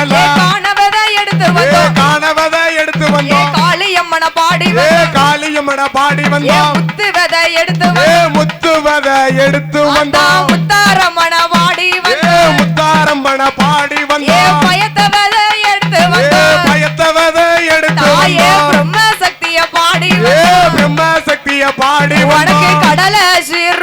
பார்க்கலாம் எடுத்து வந்தோம். காணவதை எடுத்து வந்தோம். காளியம்மன பாடி வந்தோம். பாடி வந்தோம். முத்து எடுத்து வந்தோம். எடுத்து வந்தோம். முத்தாரம்மன பாடி முத்தாரம்மன பாடி வந்தோம். பயத்தவதை எடுத்து வந்தோம். பயத்தவதை எடுத்து வந்தோம். பிரம்ம சக்திய பாடி பிரம்ம சக்திய கடலை சீர்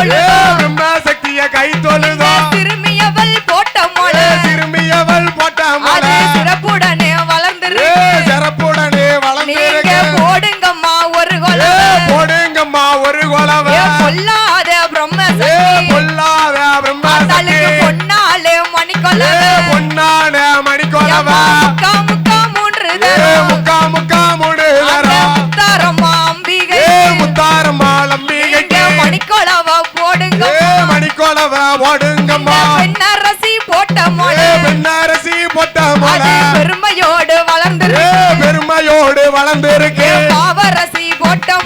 Oh, yeah. வளர்ந்திருக்கு. பாவரசி போட்டம்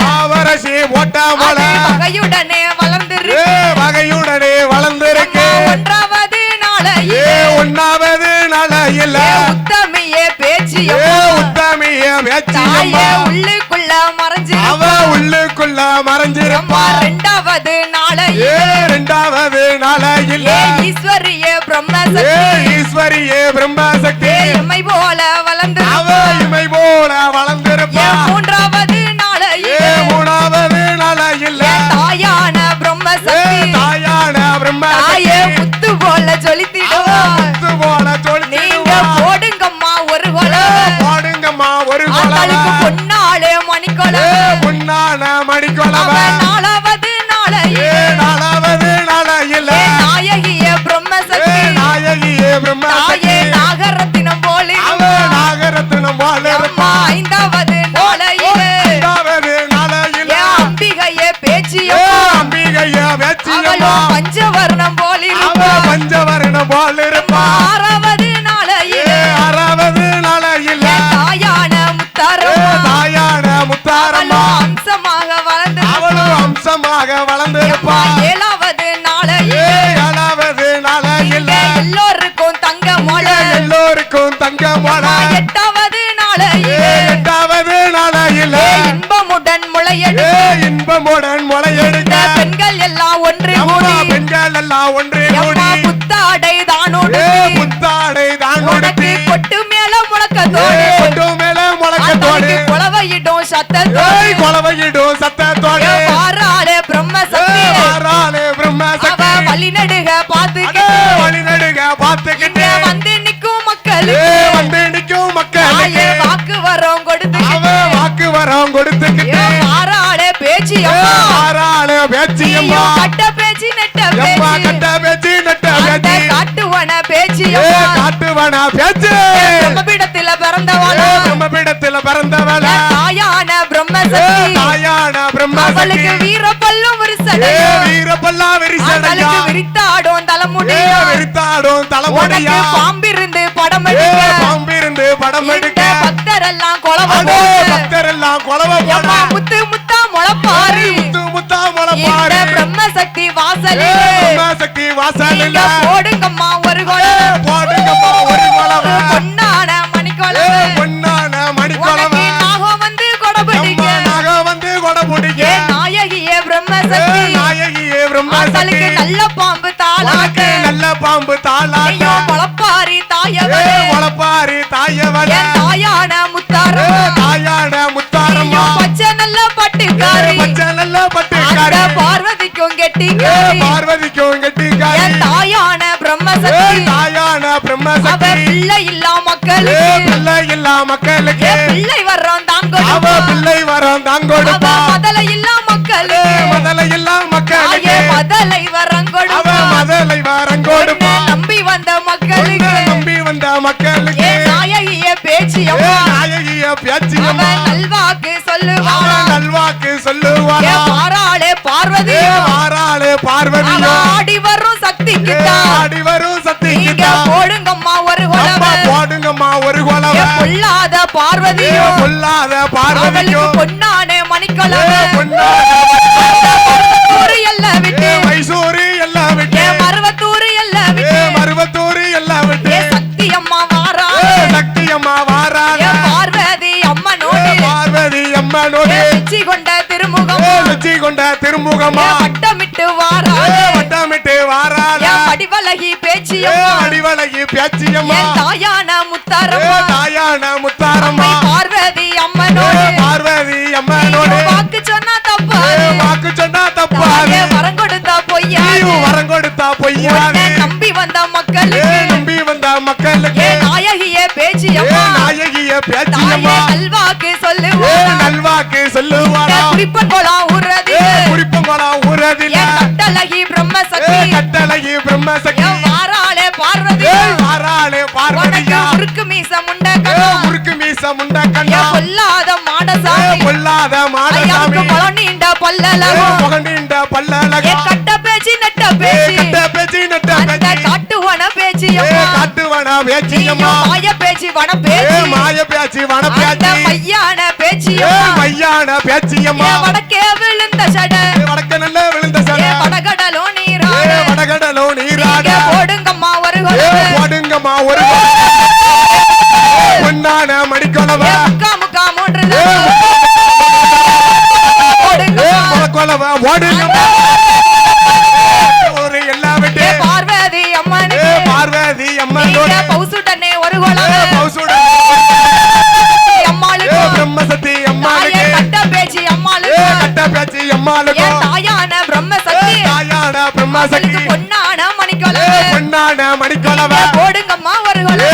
பாவரசி போட்டம் வகையுடனே வளர்ந்திருக்கு. வகையுடனே வளர்ந்திருக்கு. ஒன்றாவது நாளையே ஒன்னாவது நாளையில. உத்தமியே பேச்சு உத்தமியே பேச்சு உள்ளுக்குள்ள மறைஞ்சு அவ உள்ளுக்குள்ள மறைஞ்சிருப்பா. ரெண்டாவது நாளையே ரெண்டாவது நாளையில. ஈஸ்வரியே பிரம்ம ஈஸ்வரியே பிரம்ம வெற்றியம்மா அம்பிகையா வெற்றியம்மா பஞ்சவர்ணம் போலிருப்பா. பஞ்சவர்ணம் போல சத்தத்தோடு. கொலவையிடும் சத்தத்தோடு. பாராளே பிரம்ம சக்தி வாராளே பிரம்ம சக்தி வழி நடுக இங்க பார்த்துக்கிட்டு. வந்து நிக்கும் ஏ மக்களுக்கு வந்து நிக்கும் தாயே மக்களுக்கு வாக்கு வரோம் கொடுத்துக்கிட்டு. வாக்கு வரம் கொடுத்துக்கிட்டு. பாராளே பேச்சு வாராளே நீயும் கட்ட பேச்சு நெட்ட பேச்சு. கட்ட பேச்சு நட்ட பேச்சு. காட்டுவன பேச்சு காட்டுவனா பேச்சு. பிரம்மபீடத்தில பிறந்தவளா? பிரம்மபீடத்துல பிறந்தவள? அவளுக்கு வீர பல்லும் ஏ விரிசடையும் வீரப்பல்லா விரிசடையா அவளுக்கு விரித்தாடும் ஏ தலைமுடியும் விரித்தாடும் தலைமுடியா? பாம்பிருந்து படம் எடுக்க. பாம்பிருந்து படம் எடுக்க. பக்தரெல்லாம் கொலவ அடே போட்டு பக்தரெல்லாம் கொலவ போட. முத்து முத்தா முளப்பாரு. முத்து முத்தா முளை இந்த பாரு பிரம்ம சக்தி வாசலிலே. பிரம்ம சக்தி வாசலில். நீங்க தாளாட்டு. நல்ல பாம்பு தாளாட்ட. முளப்பாரி தாயவளே முளப்பாரி தாயவள தாயான முத்தாரம்மா. தாயான முத்தாரம்மா. பச்சை நல்ல பட்டுக்காரி. பச்சை நல்ல பட்டுக்காரி. பார்வதிக்கும் கெட்டிக்காரி. பார்வதிக்கும் கெட்டிக்காரி. தாயான பிரம்ம ஏ சக்தி தாயான பிரம்ம அவ சக்தி பிள்ளை இல்லா மக்களுக்கு. பிள்ளை இல்லா மக்களுக்கு. பிள்ளை வர்றோம் தான் அவ பிள்ளை அவ கொடுப்பா மதலை இல்லா மக்களுக்கு. மதலை இல்லா மக்களுக்கு. ஆயே மதலை வரம் பேச்சு ஏ அம்மா நாயகிய அவ பேச்சியம்மா நல்வாக்கு அவ சொல்லுவாளா நல்வாக்கு ஏ சொல்லுவாளா பாராளே ஏ பார்வதியோ? வாராளே அவ பார்வதியோ ஆடி வரும் சக்தி ஏ கிட்டா ஆடி வரும் சக்தி நீங்க கிட்டா போடுங்கம்மா ஒரு குலவ. போடுங்கம்மா ஒரு கொலவ. பொல்லாத பார்வதியோ? பொல்லாத பார்வதியோ? பொன்னானே மணிக்கொலவ. பார்வதி அம்மனோடு பார்வதி அம்மனோடு கொண்ட திருமுகம்? வச்சி கொண்ட திருமுகமா? வட்டமிட்டு ஏ வாரா வட்டமிட்டு வாராள? ஏ படிவலகி பேச்சு ஏ அம்மா அடிவலகி பேச்சியம்மா தாயான முத்தாரம்மா? தாயான முத்தாரம்மா? பார்வதி ஏ அம்மனோடு பார்வதி நீயும் அம்மனோடு வாக்கு சொன்னா ஏ தப்பாது வாக்கு சொன்னா தப்பாது? தாயே வரம் கொடுத்தா நீயும் வரம் கொடுத்தா உன்னை நம்பி வந்த மக்களுக்கு. நம்பி வந்த மக்களுக்கு? நாயகிய பேச்சு ஏ தாயே பேச்சியம்மா நல்வாக்கு ஏ சொல்லுவாளா? நல்வாக்கு உறதி ஏ குறிப்பங்குளம் ஊரதில என் கட்டழகி பிரம்ம சக்தி கட்டழகி பிரம்மசக்தி. என் வாராளே பார்வதி. வாராளே பார்வதியா முறுக்கு மீச முண்ட கண்ணா. முறுக்கு மீச முண்ட கண்ணா. பொல்லாத மாடசாமி. பொல்லாத மாடசாமி. முளம் நீண்ட பல்லலகும் என் பேச்சியம்மா மாய பேச்சு வன பேச்சு மாய பேச்சு வன பேச்சு மையான மையான பேச்சியம்மா வடக்கே விழுந்த சட. வடக்க நல்ல விழுந்த சட. வடகடலும் ஏ நீராட. வடகடலோ நீராட. போடுங்கம்மா ஒரு போடுங்கம்மா ஒரு பொன்னான மடிக்கொலவ. முக்கா மூன்று கொலவ ஓடுங்கம்மா அவளுக்கு பொன்னான மணிக்கொலவு. பொன்னான மடிக்கொலவ நீங்க போடுங்கம்மா ஒரு குலவு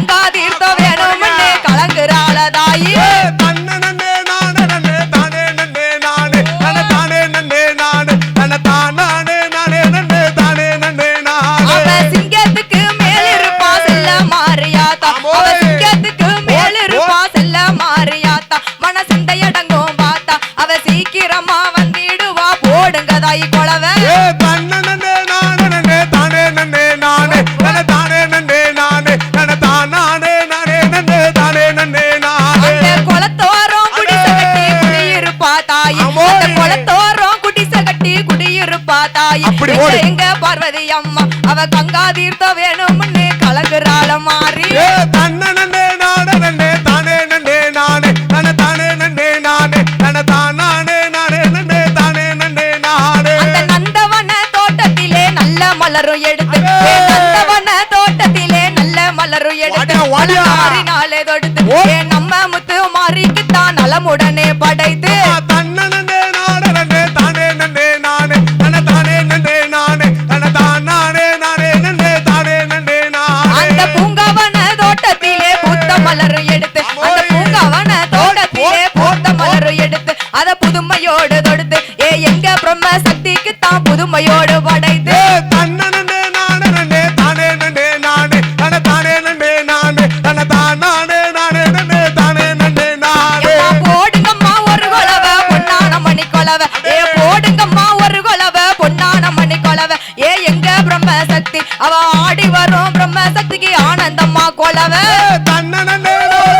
கண்டா தீர்த்தம் வேணும்னு கலங்குறாளதாயே. தாயி அந்த குளத்தோரம் குடிசை கட்டி குடியிருப்பா தாயி. எங்க பார்வதி அம்மா அவ கங்கா தீர்த்தம் வேணும்னு கலங்குறாள மாறி தன்னே நானே நண்டே தானே நண்டே நானே. தோட்டத்திலே நல்ல மலரும் எடுத்து. நந்தவன தோட்டத்திலே நல்ல மலரும் எடுத்து. மாறி நாளே தொடுத்து. நம்ம முத்து மாறிக்குத்தான் நலமுடனே படைத்து. தத்தம்மா கொலவை. தன்னே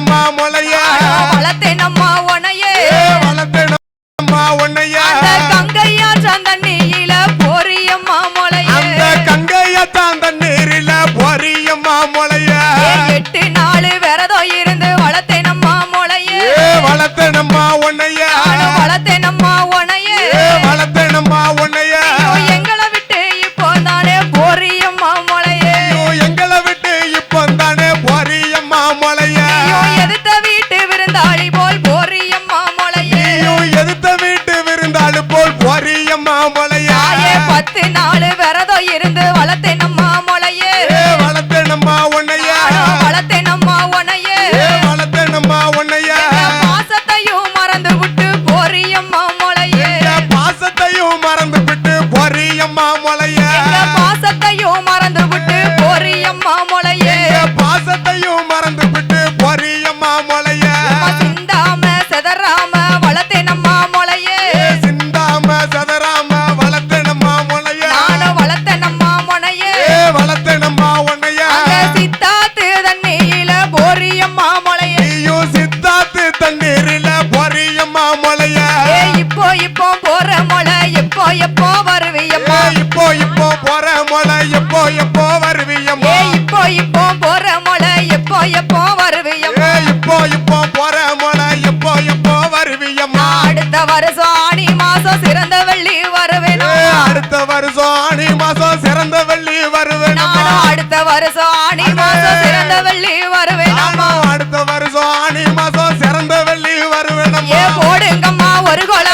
அம்மா முளையா வளர்த்தேன் வேணாமா அடுத்த வருஷம் ஆணி மாசம் சிறந்த வெள்ளி வருவேணம்மா போடுங்கம்மா ஒரு கோல